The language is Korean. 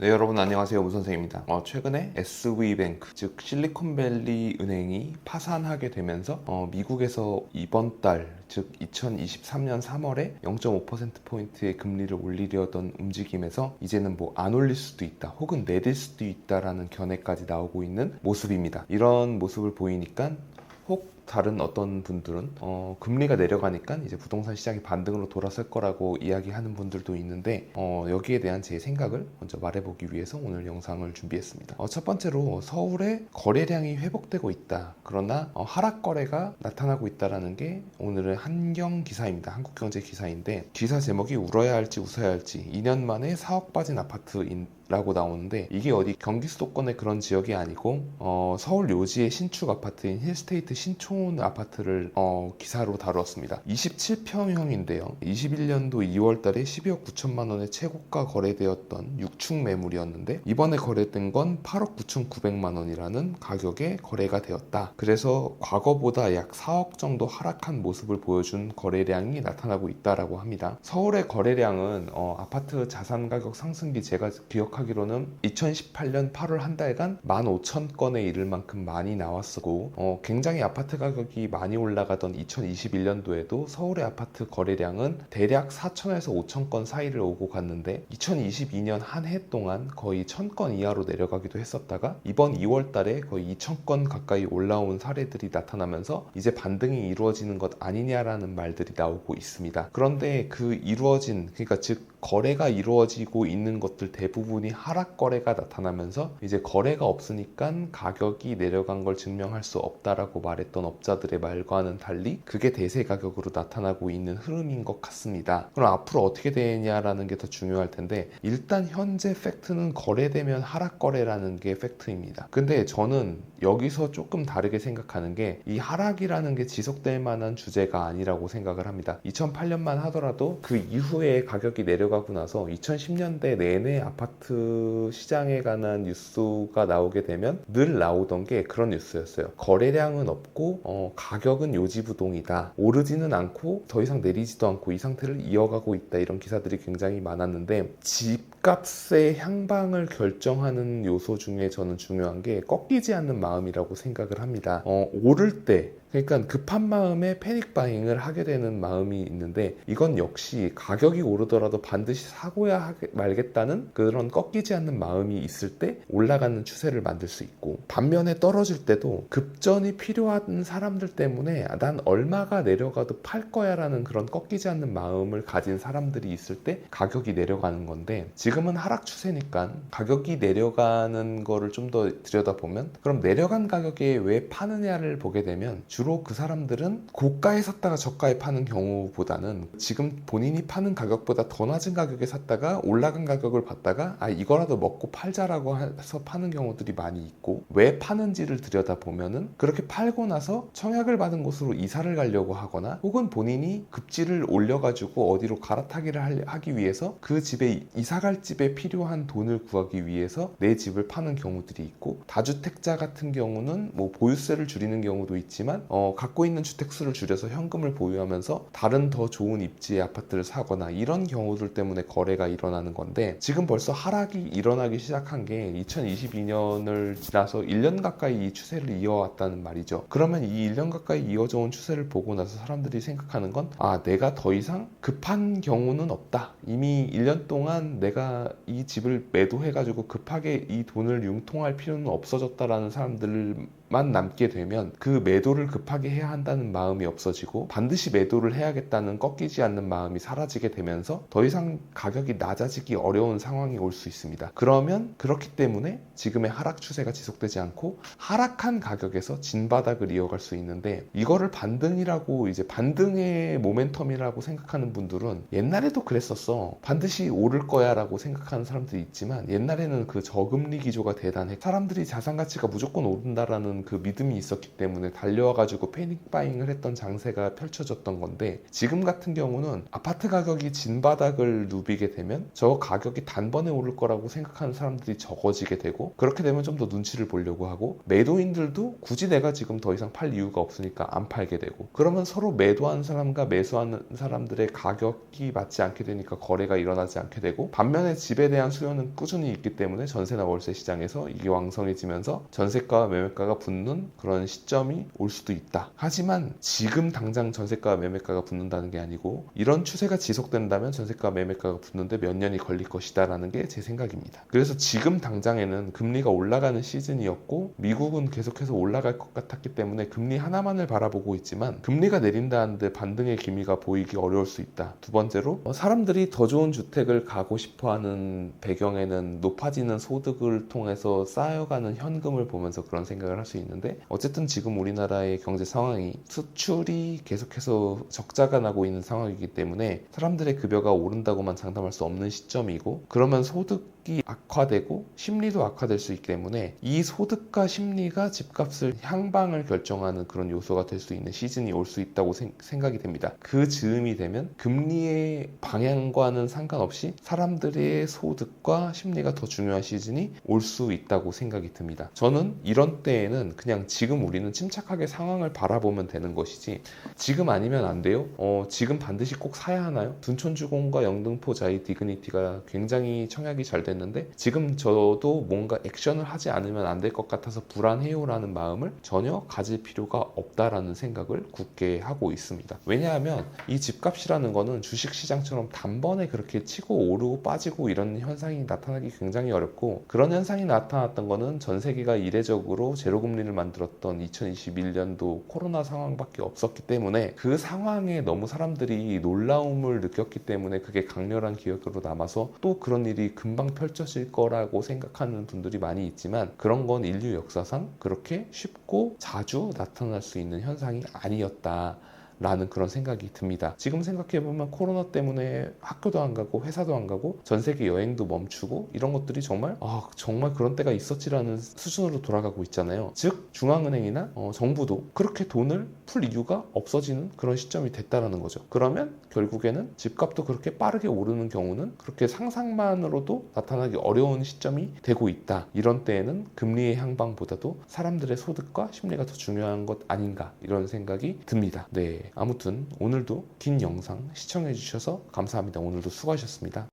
네 여러분 안녕하세요 무선생입니다. 어, 최근에 SV뱅크 즉 실리콘밸리 은행이 파산하게 되면서 어, 미국에서 이번 달 즉 2023년 3월에 0.5% 포인트의 금리를 올리려던 움직임에서 이제는 뭐 안 올릴 수도 있다 혹은 내릴 수도 있다라는 견해까지 나오고 있는 모습입니다. 이런 모습을 보이니까 혹 다른 어떤 분들은 어, 금리가 내려가니까 이제 부동산 시장이 반등으로 돌아설 거라고 이야기하는 분들도 있는데 어, 여기에 대한 제 생각을 먼저 말해보기 위해서 오늘 영상을 준비했습니다. 어, 첫 번째로 서울의 거래량이 회복되고 있다. 그러나 어, 하락 거래가 나타나고 있다라는 게 오늘의 한경 기사입니다. 한국경제 기사인데 기사 제목이 울어야 할지 웃어야 할지 2년 만에 4억 빠진 아파트인 라고 나오는데 이게 어디 경기 수도권의 그런 지역이 아니고 어, 서울 요지의 신축 아파트인 힐스테이트 신촌 아파트를 어, 기사로 다루었습니다. 27평형인데요. 21년도 2월 달에 12억 9천만 원의 최고가 거래되었던 6충 매물이었는데 이번에 거래된 건 8억 9천 9백만 원이라는 가격에 거래가 되었다. 그래서 과거보다 약 4억 정도 하락한 모습을 보여준 거래량이 나타나고 있다라고 합니다. 서울의 거래량은 어, 아파트 자산 가격 상승기 제가 기억하 기억하기로는 2018년 8월 한 달간 15,000건에 이를 만큼 많이 나왔었고 어, 굉장히 아파트 가 격이 많이 올라가던 2021년도에도 서울의 아파트 거래량은 대략 4,000에서 5,000건 사이를 오고 갔는데 2022년 한 해 동안 거의 1,000건 이하로 내려가기도 했었다가 이번 2월 달에 거의 2,000건 가까이 올라온 사례들이 나타나면서 이제 반등이 이루어지는 것 아니냐라는 말들이 나오고 있습니다. 그런데 그 이루어진 그러니까 즉 거래가 이루어지고 있는 것들 대부분이 하락 거래가 나타나면서 이제 거래가 없으니까 가격이 내려간 걸 증명할 수 없다라고 말했던 업 자들의 말과는 달리 그게 대세 가격으로 나타나고 있는 흐름인 것 같습니다. 그럼 앞으로 어떻게 되냐라는 게 더 중요할 텐데 일단 현재 팩트는 거래되면 하락 거래라는 게 팩트입니다. 근데 저는 여기서 조금 다르게 생각하는 게 이 하락이라는 게 지속될 만한 주제가 아니라고 생각을 합니다. 2008년만 하더라도 그 이후에 가격이 내려가고 나서 2010년대 내내 아파트 시장에 관한 뉴스가 나오게 되면 늘 나오던 게 그런 뉴스였어요. 거래량은 없고 어, 가격은 요지부동이다. 오르지는 않고 더 이상 내리지도 않고 이 상태를 이어가고 있다. 이런 기사들이 굉장히 많았는데 집값의 향방을 결정하는 요소 중에 저는 중요한 게 꺾이지 않는 마음이라고 생각을 합니다. 어, 오를 때 그러니까 급한 마음에 패닉 바잉을 하게 되는 마음이 있는데 이건 역시 가격이 오르더라도 반드시 사고야 하게 말겠다는 그런 꺾이지 않는 마음이 있을 때 올라가는 추세를 만들 수 있고 반면에 떨어질 때도 급전이 필요한 사람들 때문에 난 얼마가 내려가도 팔 거야라는 그런 꺾이지 않는 마음을 가진 사람들이 있을 때 가격이 내려가는 건데 지금은 하락 추세니까 가격이 내려가는 거를 좀 더 들여다보면 그럼 내려간 가격에 왜 파느냐를 보게 되면 주로 그 사람들은 고가에 샀다가 저가에 파는 경우보다는 지금 본인이 파는 가격보다 더 낮은 가격에 샀다가 올라간 가격을 받다가 아 이거라도 먹고 팔자라고 해서 파는 경우들이 많이 있고 왜 파는지를 들여다보면은 그렇게 팔고 나서 청약을 받은 곳으로 이사를 가려고 하거나 혹은 본인이 급지를 올려가지고 어디로 갈아타기를 하기 위해서 그 집에 이사갈 집에 필요한 돈을 구하기 위해서 내 집을 파는 경우들이 있고 다주택자 같은 경우는 뭐 보유세를 줄이는 경우도 있지만 어, 갖고 있는 주택 수를 줄여서 현금을 보유하면서 다른 더 좋은 입지의 아파트를 사거나 이런 경우들 때문에 거래가 일어나는 건데 지금 벌써 하락이 일어나기 시작한 게 2022년을 지나서 1년 가까이 이 추세를 이어왔다는 말이죠. 그러면 이 1년 가까이 이어져 온 추세를 보고 나서 사람들이 생각하는 건 아, 내가 더 이상 급한 경우는 없다. 이미 1년 동안 내가 이 집을 매도해가지고 급하게 이 돈을 융통할 필요는 없어졌다라는 사람들 만 남게 되면 그 매도를 급하게 해야 한다는 마음이 없어지고 반드시 매도를 해야겠다는 꺾이지 않는 마음이 사라지게 되면서 더 이상 가격이 낮아지기 어려운 상황이 올 수 있습니다. 그러면 그렇기 때문에 지금의 하락 추세가 지속되지 않고 하락한 가격에서 진바닥을 이어갈 수 있는데 이거를 반등이라고 이제 반등의 모멘텀이라고 생각하는 분들은 옛날에도 그랬었어. 반드시 오를 거야라고 생각하는 사람들이 있지만 옛날에는 그 저금리 기조가 대단해. 사람들이 자산 가치가 무조건 오른다라는 그 믿음이 있었기 때문에 달려와가지고 패닉 바잉을 했던 장세가 펼쳐졌던 건데 지금 같은 경우는 아파트 가격이 진바닥을 누비게 되면 저 가격이 단번에 오를 거라고 생각하는 사람들이 적어지게 되고 그렇게 되면 좀 더 눈치를 보려고 하고 매도인들도 굳이 내가 지금 더 이상 팔 이유가 없으니까 안 팔게 되고 그러면 서로 매도한 사람과 매수하는 사람들의 가격이 맞지 않게 되니까 거래가 일어나지 않게 되고 반면에 집에 대한 수요는 꾸준히 있기 때문에 전세나 월세 시장에서 이게 왕성해지면서 전세가와 매매가가 붙는 그런 시점이 올 수도 있다. 하지만 지금 당장 전세가와 매매가가 붙는다는 게 아니고 이런 추세가 지속된다면 전세가와 매매가가 붙는데 몇 년이 걸릴 것이다라는 게 제 생각입니다. 그래서 지금 당장에는 금리가 올라가는 시즌이었고 미국은 계속해서 올라갈 것 같았기 때문에 금리 하나만을 바라보고 있지만 금리가 내린다는데 반등의 기미가 보이기 어려울 수 있다. 두 번째로 어, 사람들이 더 좋은 주택을 가고 싶어하는 배경에는 높아지는 소득을 통해서 쌓여가는 현금을 보면서 그런 생각을 할 수 있는 데 어쨌든 지금 우리나라의 경제 상황이 수출이 계속해서 적자가 나고 있는 상황이기 때문에 사람들의 급여가 오른다고만 장담할 수 없는 시점이고 그러면 소득이 악화되고 심리도 악화될 수 있기 때문에 이 소득과 심리가 집값을 향방을 결정하는 그런 요소가 될 수 있는 시즌이 올 수 있다고 생, 생각이 됩니다. 그 즈음이 되면 금리의 방향과는 상관없이 사람들의 소득과 심리가 더 중요한 시즌이 올 수 있다고 생각이 듭니다. 저는 이런 때에는 그냥 지금 우리는 침착하게 상황을 바라보면 되는 것이지 지금 아니면 안 돼요? 어, 지금 반드시 꼭 사야 하나요? 둔촌주공과 영등포 자이 디그니티가 굉장히 청약이 잘 됐는데 지금 저도 뭔가 액션을 하지 않으면 안 될 것 같아서 불안해요라는 마음을 전혀 가질 필요가 없다라는 생각을 굳게 하고 있습니다. 왜냐하면 이 집값이라는 거는 주식시장처럼 단번에 그렇게 치고 오르고 빠지고 이런 현상이 나타나기 굉장히 어렵고 그런 현상이 나타났던 거는 전 세계가 이례적으로 제로금 리를 만들었던 2021년도 코로나 상황밖에 없었기 때문에 그 상황에 너무 사람들이 놀라움을 느꼈기 때문에 그게 강렬한 기억으로 남아서 또 그런 일이 금방 펼쳐질 거라고 생각하는 분들이 많이 있지만 그런 건 인류 역사상 그렇게 쉽고 자주 나타날 수 있는 현상이 아니었다. 라는 그런 생각이 듭니다. 지금 생각해보면 코로나 때문에 학교도 안 가고 회사도 안 가고 전 세계 여행도 멈추고 이런 것들이 정말 아 정말 그런 때가 있었지라는 수준으로 돌아가고 있잖아요. 즉 중앙은행이나 어, 정부도 그렇게 돈을 풀 이유가 없어지는 그런 시점이 됐다라는 거죠. 그러면 결국에는 집값도 그렇게 빠르게 오르는 경우는 그렇게 상상만으로도 나타나기 어려운 시점이 되고 있다. 이런 때에는 금리의 향방보다도 사람들의 소득과 심리가 더 중요한 것 아닌가 이런 생각이 듭니다. 네. 아무튼 오늘도 긴 영상 시청해 주셔서 감사합니다. 오늘도 수고하셨습니다.